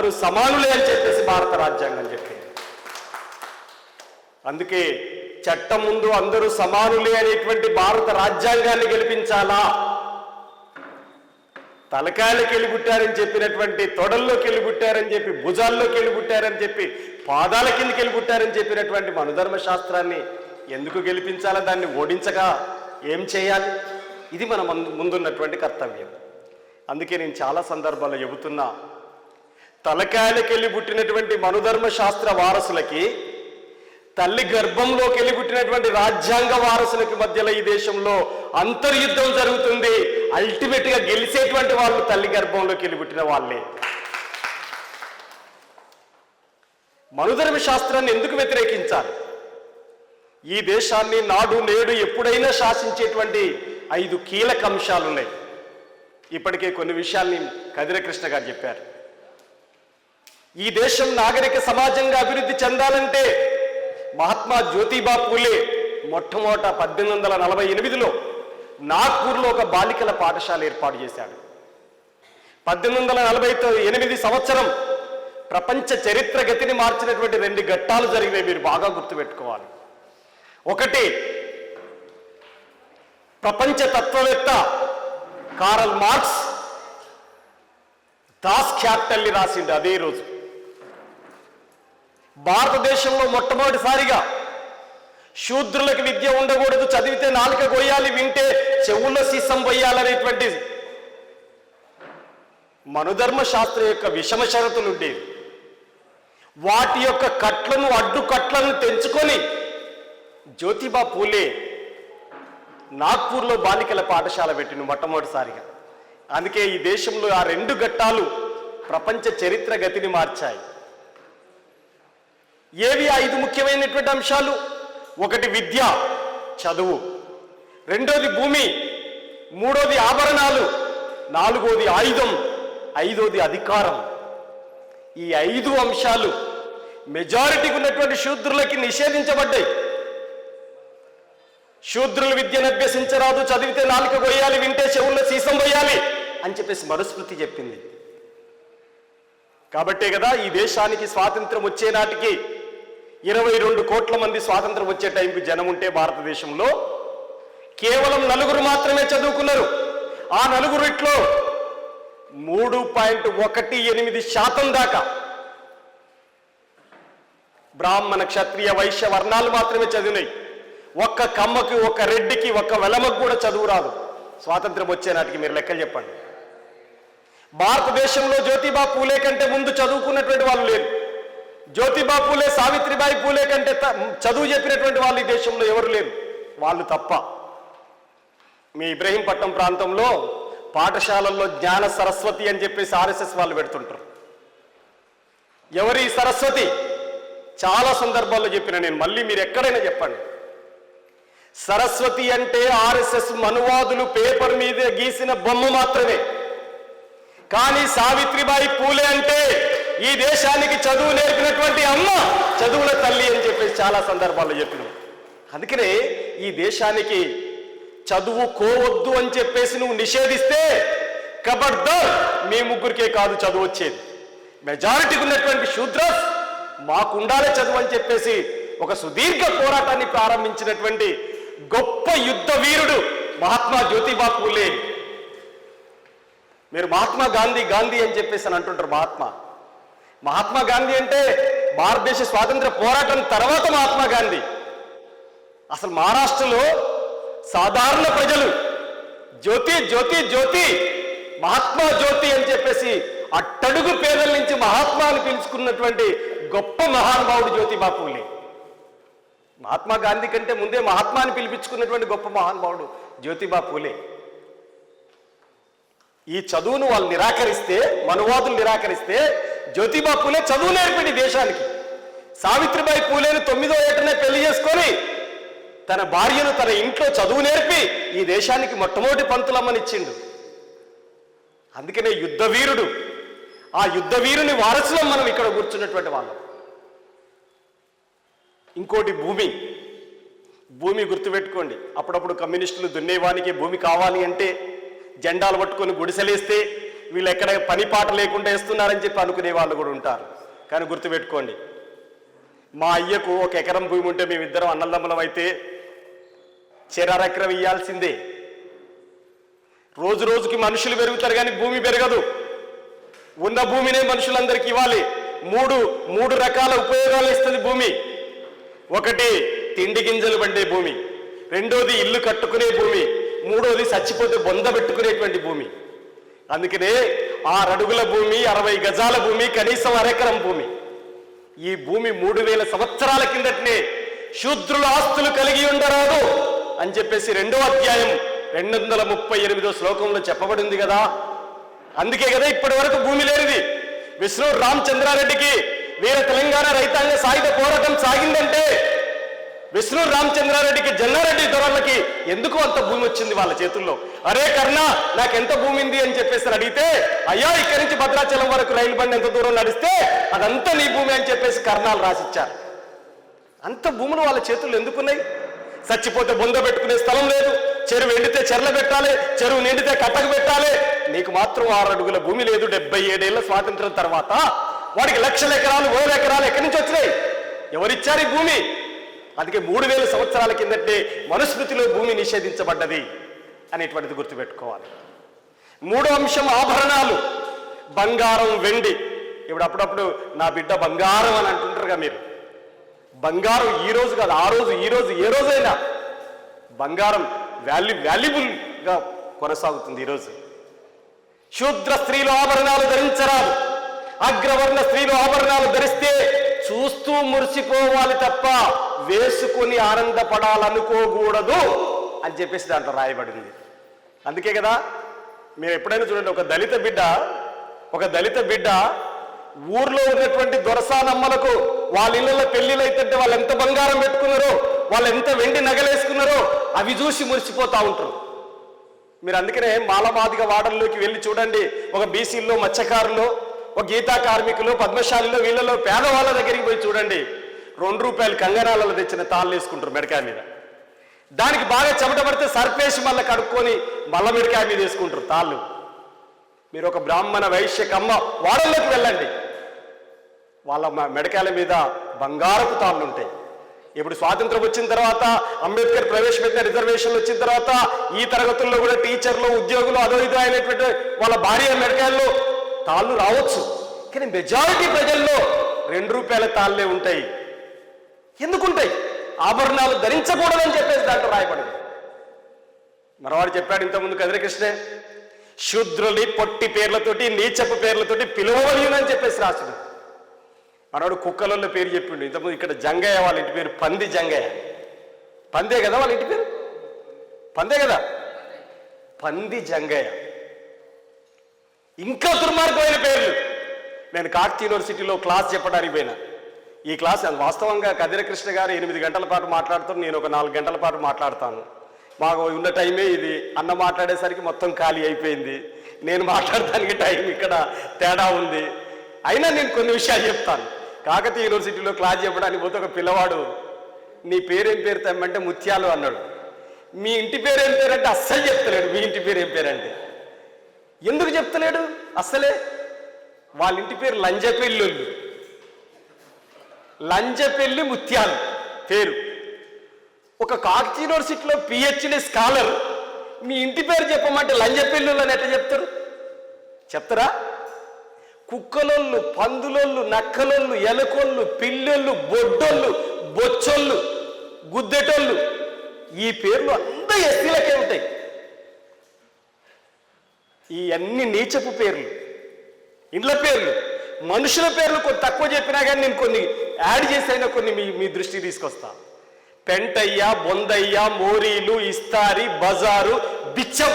అందరూ సమానులే అని చెప్పేసి భారత రాజ్యాంగం చెప్పింది. అందుకే చట్టం ముందు అందరూ సమానులే అనేటువంటి భారత రాజ్యాంగాన్ని గెలిపించాలా? తలకాయలకి వెళ్ళిబుట్టారని చెప్పినటువంటి తొడల్లోకి వెళ్ళిబుట్టారని చెప్పి భుజాల్లోకి వెళ్ళిబుట్టారని చెప్పి పాదాల కిందకి వెళ్ళిబుట్టారని చెప్పినటువంటి మనుధర్మ శాస్త్రాన్ని ఎందుకు గెలిపించాలా? దాన్ని ఓడించగా ఏం చేయాలి? ఇది మన ముందున్నటువంటి కర్తవ్యం. అందుకే నేను చాలా సందర్భాల్లో చెబుతున్నా తలకాయలకెళ్ళి పుట్టినటువంటి మనుధర్మ శాస్త్ర వారసులకి తల్లి గర్భంలోకి వెళ్ళి పుట్టినటువంటి రాజ్యాంగ వారసులకి మధ్యలో ఈ దేశంలో అంతర్యుద్ధం జరుగుతుంది. అల్టిమేట్గా గెలిచేటువంటి వాళ్ళు తల్లి గర్భంలోకి వెళ్ళి పుట్టిన వాళ్ళే. మనుధర్మ శాస్త్రాన్ని ఎందుకు వ్యతిరేకించాలి? ఈ దేశాన్ని నాడు నేడు ఎప్పుడైనా శాసించేటువంటి ఐదు కీలక అంశాలున్నాయి. ఇప్పటికే కొన్ని విషయాల్ని కదిరకృష్ణ గారు చెప్పారు. ఈ దేశం నాగరిక సమాజంగా అభివృద్ధి చెందాలంటే మహాత్మా జ్యోతిబా పూలే మొట్టమొదట పద్దెనిమిది వందల నలభై ఎనిమిదిలో నాగ్పూర్లో ఒక బాలికల పాఠశాల ఏర్పాటు చేశాడు. పద్దెనిమిది వందల నలభై ఎనిమిది సంవత్సరం ప్రపంచ చరిత్ర గతిని మార్చినటువంటి రెండు ఘట్టాలు జరిగినాయి మీరు బాగా గుర్తుపెట్టుకోవాలి. ఒకటి ప్రపంచ తత్వవేత్త కారల్ మార్క్స్ దాస్ క్యాపిటల్ని రాసిండు అదే రోజు. భారతదేశంలో మొట్టమొదటిసారిగా శూద్రులకు విద్య ఉండకూడదు చదివితే నాలుక కొయ్యాలి వింటే చెవుల్లో సీసం పోయాలనేటువంటి మనుధర్మ శాస్త్రం యొక్క విషమ షరతులు ఉండేవి. వాటి యొక్క కట్లను అడ్డుకట్లను తెంచుకొని జ్యోతిబా పూలే నాగ్పూర్లో బాలికల పాఠశాల పెట్టిన మొట్టమొదటిసారిగా. అందుకే ఈ దేశంలో ఆ రెండు ఘట్టాలు ప్రపంచ చరిత్ర గతిని మార్చాయి. ఏవి ఐదు ముఖ్యమైనటువంటి అంశాలు? ఒకటి విద్య చదువు. రెండోది భూమి మూడోది ఆభరణాలు నాలుగోది ఆయుధం ఐదోది అధికారం. ఈ ఐదు అంశాలు మెజారిటీకి ఉన్నటువంటి శూద్రులకి నిషేధించబడ్డాయి. శూద్రులు విద్యను అభ్యసించరాదు చదివితే నాలుక కొయ్యాలి వింటే చెవుల్లో సీసం పోయాలి అని చెప్పేసి మరుస్మృతి చెప్పింది. కాబట్టే కదా ఈ దేశానికి స్వాతంత్రం వచ్చే నాటికి ఇరవై రెండు కోట్ల మంది స్వాతంత్రం వచ్చే టైంకి జనం ఉంటే భారతదేశంలో కేవలం నలుగురు మాత్రమే చదువుకున్నారు. ఆ నలుగురిట్లో మూడు పాయింట్ ఒకటి ఎనిమిది శాతం దాకా బ్రాహ్మణ క్షత్రియ వైశ్య వర్ణాలు మాత్రమే చదివినాయి. ఒక్క కమ్మకి ఒక్క రెడ్డికి ఒక్క వెలమకు కూడా చదువు రాదు. స్వాతంత్రం వచ్చే నాటికి మీరు లెక్కలు చెప్పండి. భారతదేశంలో జ్యోతిబా పూలే కంటే ముందు చదువుకున్నటువంటి వాళ్ళు లేరు. జ్యోతిబా పూలే సావిత్రిబాయి పూలే కంటే చదువు చెప్పినటువంటి వాళ్ళు ఈ దేశంలో ఎవరు లేరు. వాళ్ళు తప్ప. మీ ఇబ్రహీంపట్నం ప్రాంతంలో పాఠశాలల్లో జ్ఞాన సరస్వతి అని చెప్పేసి ఆర్ఎస్ఎస్ వాళ్ళు పెడుతుంటారు. ఎవరి సరస్వతి? చాలా సందర్భాల్లో చెప్పిన నేను మళ్ళీ మీరు ఎక్కడైనా చెప్పండి. సరస్వతి అంటే ఆర్ఎస్ఎస్ మనువాదులు పేపర్ మీద గీసిన బొమ్మ మాత్రమే. కానీ సావిత్రిబాయి పూలే అంటే ఈ దేశానికి చదువు నేర్పినటువంటి అమ్మ చదువుల తల్లి అని చెప్పేసి చాలా సందర్భాల్లో చెప్పినాం. అందుకనే ఈ దేశానికి చదువు కోవద్దు అని చెప్పేసి నువ్వు నిషేధిస్తే కబడ్దార్ మీ ముగ్గురికే కాదు చదువు వచ్చేది. మెజారిటీకి ఉన్నటువంటి శూద్రస్ మాకు ఉండాలి చదువు అని చెప్పేసి ఒక సుదీర్ఘ పోరాటాన్ని ప్రారంభించినటువంటి గొప్ప యుద్ధ వీరుడు మహాత్మా జ్యోతిబా పూలే మీరు మహాత్మా గాంధీ గాంధీ అని చెప్పేసి అని అంటుంటారు మహాత్మా. మహాత్మా గాంధీ అంటే భారతదేశ స్వాతంత్ర పోరాటం తర్వాత మహాత్మా గాంధీ. అసలు మహారాష్ట్రలో సాధారణ ప్రజలు జ్యోతి జ్యోతి జ్యోతి మహాత్మా జ్యోతి అని చెప్పేసి అట్టడుగు పేదల నుంచి మహాత్మా అని పిలుచుకున్నటువంటి గొప్ప మహానుభావుడు జ్యోతిబా పూలే మహాత్మా గాంధీ కంటే ముందే మహాత్మాని పిలిపించుకున్నటువంటి గొప్ప మహానుభావుడు జ్యోతిబా పూలే ఈ చదువును వాళ్ళు నిరాకరిస్తే మనువాదులు నిరాకరిస్తే జ్యోతిబా పూలే చదువు నేర్పిండి దేశానికి. సావిత్రిబాయి పూలేను తొమ్మిదో ఏటనే పెళ్ళి చేసుకొని తన భార్యను తన ఇంట్లో చదువు నేర్పి ఈ దేశానికి మొట్టమొదటి పంతులమ్మనిచ్చిండు అందుకనే యుద్ధ వీరుడు ఆ యుద్ధ వీరుని వారసులం మనం ఇక్కడ కూర్చున్నటువంటి వాళ్ళం. ఇంకోటి భూమి. భూమి గుర్తుపెట్టుకోండి. అప్పుడప్పుడు కమ్యూనిస్టులు దున్నేవానికి భూమి కావాలి అంటే జెండాలు పట్టుకొని గుడిసెలేస్తే వీళ్ళు ఎక్కడ పని పాట లేకుండా వేస్తున్నారని చెప్పి అనుకునే వాళ్ళు కూడా ఉంటారు. కానీ గుర్తుపెట్టుకోండి మా అయ్యకు ఒక ఎకరం భూమి ఉంటే మేమిద్దరం అన్నదమ్ములం అయితే చెరరెకరం ఇయ్యాల్సిందే. రోజు రోజుకి మనుషులు పెరుగుతారు కానీ భూమి పెరగదు. ఉన్న భూమినే మనుషులందరికీ ఇవ్వాలి. మూడు మూడు రకాల ఉపయోగాలు ఇస్తుంది భూమి. ఒకటి తిండి గింజలు పండే భూమి. రెండోది ఇల్లు కట్టుకునే భూమి. మూడోది చచ్చిపోతే బొంద పెట్టుకునేటువంటి భూమి. అందుకనే ఆరు అడుగుల భూమి అరవై గజాల భూమి కనీసం అరెకరం భూమి. ఈ భూమి మూడు వేల సంవత్సరాల కిందటనే శూద్రుల ఆస్తులు కలిగి ఉండరాదు అని చెప్పేసి రెండో అధ్యాయం రెండు వందల ముప్పై ఎనిమిదో శ్లోకంలో చెప్పబడింది కదా. అందుకే కదా ఇప్పటి వరకు భూమి లేనిది. విష్ణు రామచంద్రారెడ్డికి వీర తెలంగాణ రైతాంగ సాయుధ పోరాటం సాగిందంటే విష్ణు రామచంద్రారెడ్డికి జన్నారెడ్డి దొరలకి ఎందుకు అంత భూమి వచ్చింది వాళ్ళ చేతుల్లో? అరే కర్ణ నాకెంత భూమి ఉంది అని చెప్పేసి అడిగితే అయ్యా ఇక్కడి నుంచి భద్రాచలం వరకు రైలు బండి ఎంత దూరం నడిస్తే అదంతా నీ భూమి అని చెప్పేసి కర్ణాలు రాసిచ్చారు. అంత భూములు వాళ్ళ చేతుల్లో ఎందుకున్నాయి? చచ్చిపోతే బొంద పెట్టుకునే స్థలం లేదు చెరువు ఎండితే చెర్ల పెట్టాలి చెరువు నిండితే కట్టకు పెట్టాలి. నీకు మాత్రం ఆరు అడుగుల భూమి లేదు డెబ్బై ఏడేళ్ళ స్వాతంత్రం తర్వాత. వాడికి లక్షల ఎకరాలు వేల ఎకరాలు ఎక్కడి నుంచి వచ్చినాయి? ఎవరిచ్చారు ఈ భూమి? అందుకే మూడు వేల సంవత్సరాల కిందటే మనుస్మృతిలో భూమి నిషేధించబడ్డది అనేటువంటిది గుర్తుపెట్టుకోవాలి. మూడో అంశం ఆభరణాలు. బంగారం వెండి. ఇప్పుడు అప్పుడప్పుడు నా బిడ్డ బంగారం అని అంటుంటారుగా మీరు. బంగారం ఈ రోజు కాదు ఆ రోజు ఈ రోజు ఏ రోజైనా బంగారం వాల్యూ వాల్యుబుల్గా కొనసాగుతుంది ఈరోజు శూద్ర స్త్రీలు ఆభరణాలు ధరించరాదు. అగ్రవర్ణ స్త్రీలు ఆభరణాలు ధరిస్తే చూస్తూ మురిసిపోవాలి తప్ప వేసుకొని ఆనందపడాలనుకోకూడదు అని చెప్పేసి దాంట్లో రాయబడింది. అందుకే కదా మీరు ఎప్పుడైనా చూడండి ఒక దళిత బిడ్డ ఒక దళిత బిడ్డ ఊర్లో ఉన్నటువంటి దొరసానమ్మలకు వాళ్ళ ఇళ్ళలో పెళ్ళిళ్ళు అయితే వాళ్ళు ఎంత బంగారం పెట్టుకున్నారో వాళ్ళు ఎంత వెండి నగలేసుకున్నారో అవి చూసి మురిసిపోతూ ఉంటారు. మీరు అందుకనే మాలమాదిగ వాడల్లోకి వెళ్ళి చూడండి ఒక బీసీల్లో మత్స్యకారులు ఒక గీతా కార్మికులు పద్మశాలిలో వీళ్ళలో పేదవాళ్ళ దగ్గరికి పోయి చూడండి. రెండు రూపాయలు కంగనాలలో తెచ్చిన తాళ్ళు వేసుకుంటారు మెడకాయ మీద. దానికి బాగా చెమట పడితే సర్పేసి మళ్ళీ కడుక్కొని మళ్ళా మెడకాయ మీద వేసుకుంటారు తాళ్ళు. మీరు ఒక బ్రాహ్మణ వైశ్య కమ్మ వాడల్లోకి వెళ్ళండి. వాళ్ళ మెడకాయల మీద బంగారపు తాళ్ళు ఉంటాయి. ఇప్పుడు స్వాతంత్రం వచ్చిన తర్వాత అంబేద్కర్ ప్రవేశపెట్టిన రిజర్వేషన్లు వచ్చిన తర్వాత ఈ తరగతుల్లో కూడా టీచర్లు ఉద్యోగులు అదో ఇదో అయినటువంటి వాళ్ళ భార్య మెడకాయల్లో తాళ్ళు రావచ్చు. కానీ మెజారిటీ ప్రజల్లో రెండు రూపాయల తాళ్ళే ఉంటాయి. ఎందుకుంటాయి? ఆభరణాలు ధరించకూడదని చెప్పేసి దాంట్లో రాయబడింది మరవాడు చెప్పాడు ఇంతకుముందు కదిరకృష్ణే శూద్రుని పొట్టి పేర్లతోటి నీచపు పేర్లతోటి పిలువవలయునని చెప్పేసి రాసుడు. మనవాడు కుక్కలలో పేరు చెప్పిండు. ఇంతకుముందు ఇక్కడ జంగయ్య వాళ్ళ ఇంటి పేరు పంది జంగయ్య. పందే కదా వాళ్ళ ఇంటి పేరు? పందే కదా? పంది జంగయ్య. ఇంకా దుర్మార్గమైన పేర్లు. నేను కాకతీయ యూనివర్సిటీలో క్లాస్ చెప్పడానికి పోయినా. ఈ క్లాస్ వాస్తవంగా కదిరకృష్ణ గారు ఎనిమిది గంటల పాటు మాట్లాడుతారు నేను ఒక నాలుగు గంటల పాటు మాట్లాడతాను. మాకు ఉన్న టైమే ఇది. అన్న మాట్లాడేసరికి మొత్తం ఖాళీ అయిపోయింది. నేను మాట్లాడటానికి టైం ఇక్కడ తేడా ఉంది. అయినా నేను కొన్ని విషయాలు చెప్తాను. కాకతీయ యూనివర్సిటీలో క్లాస్ చెప్పడానికి పోతే ఒక పిల్లవాడు నీ పేరేం పేరు తెమ్మంటే ముత్యాలు అన్నాడు. మీ ఇంటి పేరు ఏం పేరంటే అస్సలు చెప్తలేడు. మీ ఇంటి పేరు ఏం పేరంటే. ఎందుకు చెప్తలేడు? అసలే వాళ్ళ ఇంటి పేరు లంజపెల్లుళ్ళు లంజపెల్లి ముత్యాలు. పేరు. ఒక కాక్స్ యూనివర్సిటీలో పిహెచ్డి స్కాలర్. మీ ఇంటి పేరు చెప్పమంటే లంజపెల్లుళ్ళు అని ఎట్లా చెప్తారు? చెప్తారా? కుక్కలోళ్ళు పందులోళ్ళు నక్కలోళ్ళు ఎలకోళ్ళు పిల్లొళ్ళు బొడ్డోళ్ళు బొచ్చోళ్ళు గుద్దెటోళ్ళు. ఈ పేర్లు అంతా ఎస్సీలకే ఉంటాయి. ఈ అన్ని నీచపు పేర్లు. ఇండ్ల పేర్లు. మనుషుల పేర్లు కొన్ని తక్కువ చెప్పినా కానీ నేను కొన్ని యాడ్ చేసైనా కొన్ని మీ మీ దృష్టికి తీసుకొస్తా. పెంటయ్య బొందయ్య మోరీలు ఇస్తారి బజారు బిచ్చం.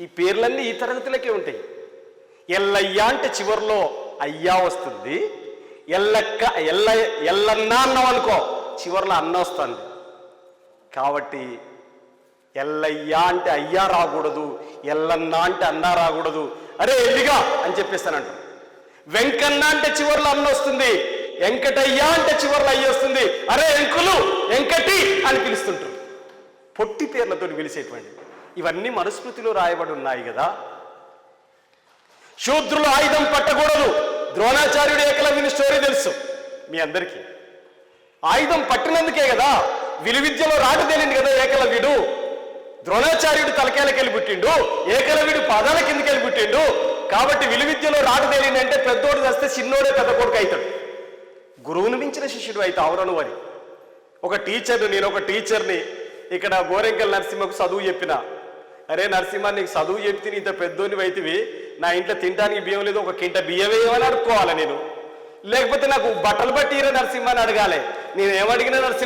ఈ పేర్లన్నీ ఈ తరగతులకే ఉంటాయి. ఎల్లయ్య అంటే చివరిలో అయ్యా వస్తుంది. ఎల్లక్క ఎల్ల ఎల్లన్నా అన్నాం అనుకో చివరిలో అన్న వస్తుంది. కాబట్టి ఎల్లయ్యా అంటే అయ్యా రాకూడదు ఎల్లన్న అంటే అన్నా రాకూడదు. అరే ఎల్లిగా అని చెప్పేస్తానంట. వెంకన్న అంటే చివరిలో అన్న వస్తుంది వెంకటయ్యా అంటే చివర్లో అయ్యి వస్తుంది. అరే వెంకులు వెంకటి అని పిలుస్తుంటారు. పొట్టి పేర్లతో పిలిచేటువంటి. ఇవన్నీ మనుస్మృతిలో రాయబడి ఉన్నాయి కదా. శూద్రులు ఆయుధం పట్టకూడదు. ద్రోణాచార్యుడు ఏకలవ్యుని స్టోరీ తెలుసు మీ అందరికీ. ఆయుధం పట్టినందుకే కదా విలువిద్యలో రాటు తేలింది కదా ఏకలవ్యుడు. ద్రోణాచార్యుడు తలకేలకెళ్ళి పుట్టిండు ఏకలవ్యుడు పాదాల కిందకెళ్ళి పుట్టిండు. కాబట్టి విలువిద్యలో రాటు తేలిందంటే పెద్దోడు చేస్తే చిన్నోడే పెద్ద కొడుకు అవుతాడు గురువును మించిన శిష్యుడు అయితే అవురను అని. ఒక టీచర్ని నేను ఒక టీచర్ని ఇక్కడ గోరెంకల్ నరసింహకు చదువు చెప్పిన. అరే నరసింహ నీకు చదువు చెప్తే నీ ఇంత పెద్దోని అయితివి నా ఇంట్లో తినడానికి బియ్యం లేదు ఒక కింట బియ్యం వేయమని అడుక్కోవాలి నేను? లేకపోతే నాకు బట్టలు బట్టి నరసింహ అని అడగాలి. నేను ఏమడిగినా నరసింహ